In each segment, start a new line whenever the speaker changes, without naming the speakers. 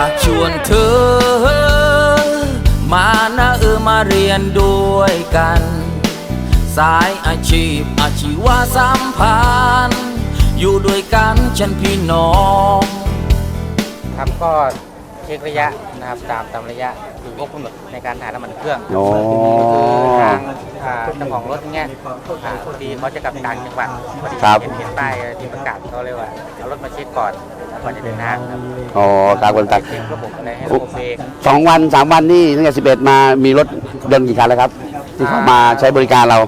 ากชวนเธอ มานะเออมาเรียนด้วยกัน สายอาชีพอาชีวะสามพันอยู่ด้วยกันฉันพี่น้อง
ครับก็เช็คระยะนะครับตามตามระยะคือยคุำหนดในการถ่ายน้ำมันเครื่อง
อ๋อ
คือทาง อ่าเจ้าของรถเงี้ยอ่าพอดีเขาจะกลับต่างจังหวัดพอดี
ครับ
เห็นเห็นป้ายที่ประกาศเขาเลยว่าเอารถมาเช็คก่อนก่อนจะเดินทางครับ
อ๋อตามคนตัก
เช็คระบบอะไรให้ระบบเบรก
สองวันสามวันนี่ตั้งแต่สิบเอ็ดมามีรถยนต์กี่คันแล้วครับ ที่เข้ามาใช้บริการเรา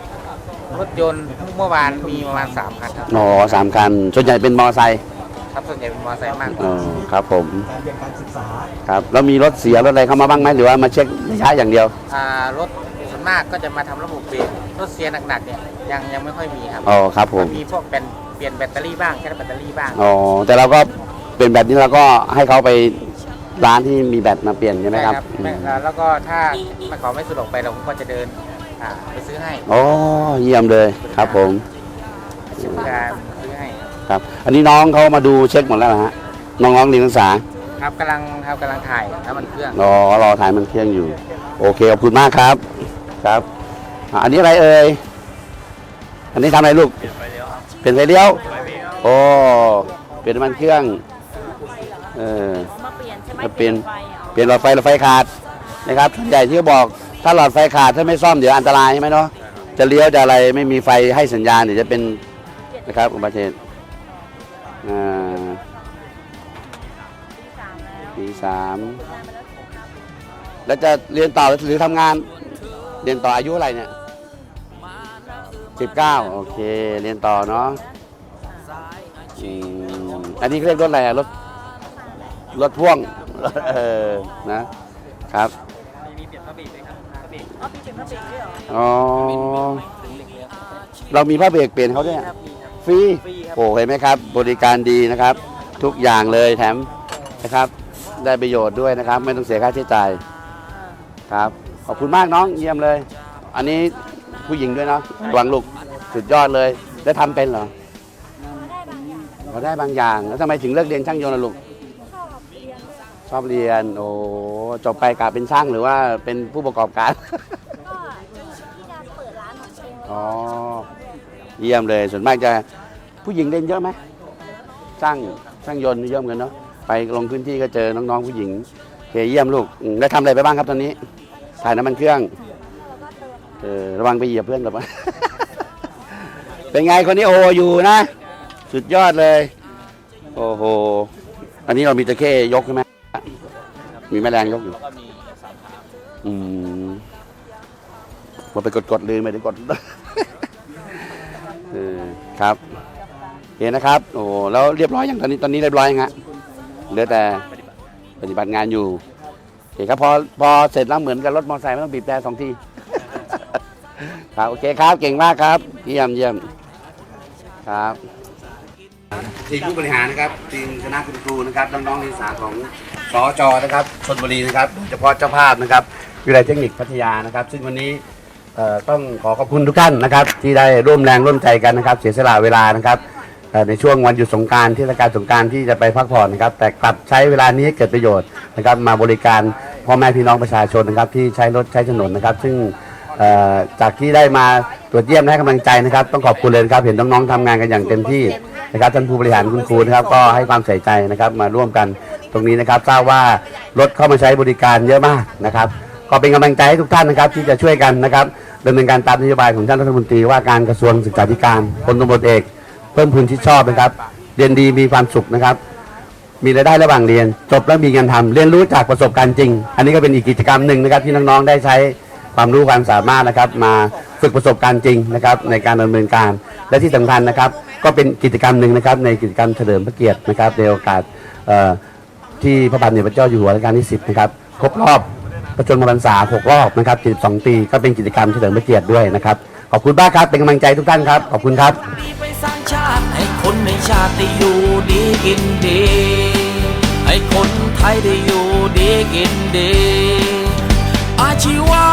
รถยนต์เมื่อวานมีประมาณ3คันครับ
อ๋อสามคัน ส่วนใหญ่เป็นมอเตอร์ไซค์
ครับส่วนใหญ่เป็นมอเตอร์ไซค์มากกว่า
อ๋อครับผมครับแล้วมีรถเสียรถอะไรเข้ามาบ้างไหมหรือว่ามาเช็คระยะอย่างเดียว
อ่ารถส่วน มากก็จะมาทำระบบเบรกรถเสียหนักๆเนี่ยยังยังไม่ค่อยมีครับ
อ๋อครับผม
มีพวกเป็นเปลี่ยนแบตเตอรี่บ้างแค่แบตเตอรี่บ้าง
อ๋อแต่เราก็เป็นแบบนี้เราก็ให้เขาไปร้านที่มีแบตมาเปลี่ยนใช่ไหมครับ
ไม่อ่าแล้วก็ถ้าไม่ขอไม่สะดวกไปเราก็จะเดินอ่าไปซื้อให้
โอ้เยี่ยมเลยครับผม
ซื้อการซื้อให้
ครับอันนี้น้องเขามาดูเช็คหมดแล้วนะฮะน้องๆเรียนศึกษา
ครับกำลังครับกำลังถ่ายน้ำมันเครื่อง
รอรอถ่ายมันเที่ยงอยู่ โอเคขอบคุณมากครับ ครับอะอันนี้อะไรเอ่ยอันนี้ทำอะไรลูกเปลี่ยนไฟเลี้ยวโอ้เปลี่ยนน้ำมันเครื่องเออ
มาเปลี่ยนใช่ไหม
มาเปลี่ยน
ไฟอา
เปลี่ยนหลอดไฟหลอดไฟขาดนะครับส่วนใหญ่ที่เขาบอกถ้าหลอดไฟขาดถ้าไม่ซ่อมเดี๋ยวอันตรายใช่ไหมเนาะจะเลี้ยวจะอะไรไม่มีไฟให้สัญญาณเดี๋ยวจะเป็นนะครับอุบัติเหตุอ่า
สามแล้ว
ปีสามแล้วจะเรียนต่อหรือทำงาน เรียนต่ออายุเท่าไหร่เนี่ยสิบเก้าโอเค เรียนต่อเนาะอืมอันนี้เขาเรียกรถอะไรอะรถรถพ่วงเออนะครับ
อ๋อพี่เป็นพระเบรกด้วยเหรอ
อ๋อเรามีผ้าเบรกเปลี่ยนเขาด้วยฟรีโอ้เห็นไหมครับ บริการดีนะครับ ทุกอย่างเลยแถมนะครับ ได้ประโยชน์ด้วยนะครับ ไม่ต้องเสียค่าใช้จ่ายครับ ขอบคุณมากน้องเยี่ยมเลย อันนี้ผู้หญิงด้วยเนาะระวังลูกสุดยอดเลยได้ทำเป็นเหรอเราได้บางอย่างแล้วทำไมถึงเลิกเรียนช่างยนต์ล่ะลูกชอบเรียนโอ้จบไปกะเป็นช่างหรือว่าเป็นผู้ประกอบการ
ก็ที่การเปิดร้านของตัวเองแล้ว
อ๋อเยี่ยมเลยส่วนมากจะผู้หญิงเล่นเยอะไหมช่างช่างยนต์เยอะเหมือนกันเนาะไปลงพื้นที่ก็เจอน้องๆผู้หญิงโอเคเยี่ยมลูกอืมได้ทำอะไรไปบ้างครับตอนนี้ ถ่ายน้ำมันเครื่องเออระวังไปเหยียบเพื่อนกับเป็นไงคนนี้โออยู่นะ สุดยอดเลย โอ้โห อันนี้เรามีตะเข้ยกใช่ไหมมีแมลงยกอยู่อืมมาไปกดกดลืมไปถึงกดเออครับเห็นนะครับ โอ้แล้วเรียบร้อยอย่างตอนนี้ตอนนี้เรียบร้อยยังฮะเหลือแต่ปฏิบัติงานอยู่ เคครับพอพอเสร็จแล้วเหมือนกับรถมอเตอร์ไซค์ไม่ต้องบีบแต่สองทีครับโอเคครับเก่งมากครับเยี่ยมเยี่ยมครับทีมผู้บริหารนะครับทีมคณะคุณครูนะครับน้องๆนักศึกษาของสอจนะครับชนบุรีนะครับโดยเฉพาะเจ้าภาพนะครับวิทยาลัยเทคนิคพัทยานะครับ ซึ่งวันนี้เอ่อต้องขอขอบคุณทุกท่านนะครับ ที่ได้ร่วมแรงร่วมใจกันนะครับ เสียสละเวลานะครับเอ่อในช่วงวันหยุดสงกรารเทศกาลสงกรารที่จะไปพักผ่อนนะครับ แต่กลับใช้เวลานี้ให้เกิดประโยชน์นะครับ มาบริการ พ่อแม่พี่น้องประชาชนนะครับที่ใช้รถใช้ถนนนะครับ ซึ่งจากที่ได้มาตรวจเยี่ยมและให้กำลังใจนะครับ ต้องขอบคุณเลยนะครับ เห็นน้องๆทำงานกันอย่างเต็มที่นะครับท่านผู้บริหารคุณครูนะครับ ก็ให้ความใส่ใจนะครับมาร่วมกันตรงนี้นะครับทราบว่ารถเข้ามาใช้บริการเยอะมากนะครับ ก็เป็นกำลังใจให้ทุกท่านนะครับ ที่จะช่วยกันนะครับดำเนินการตามนโยบายของท่านรัฐมนตรีว่าการกระทรวงศึกษาธิการพลตำรวจเอก เพิ่มพูนชิดชอบนะครับเรียนดีมีความสุขนะครับ มีรายได้ระหว่างเรียน จบแล้วมีงานทำเรียนรู้จากประสบการณ์จริง อันนี้ก็เป็นอีกกิจกรรมหนึ่งนะครับที่น้องๆได้ใช้ความรู้ความสามารถนะครับ มาฝึกประสบการณ์จริงนะครับในการดำเนินการ และที่สำคัญนะครับ ก็เป็นกิจกรรมหนึ่งนะครับ ในกิจกรรมเฉลิมพระเกียรตินะครับในโอกาสที่พระบาทสมเด็จพระเจ้าอยู่หัวรัชกาลที่ 10 นะครับครบรอบประชนมพรรษา6รอบนะครับ72ปีก็เป็นกิจกรรมเฉลิมพระเกียรติด้วยนะครับขอบคุณมากครับเป็นกำลังใจทุกท่านครับขอบคุณครับ
คนในชาติได้อยู่ดีกินดี ให้คนไทยได้อยู่ดีกินดี อาชีวะ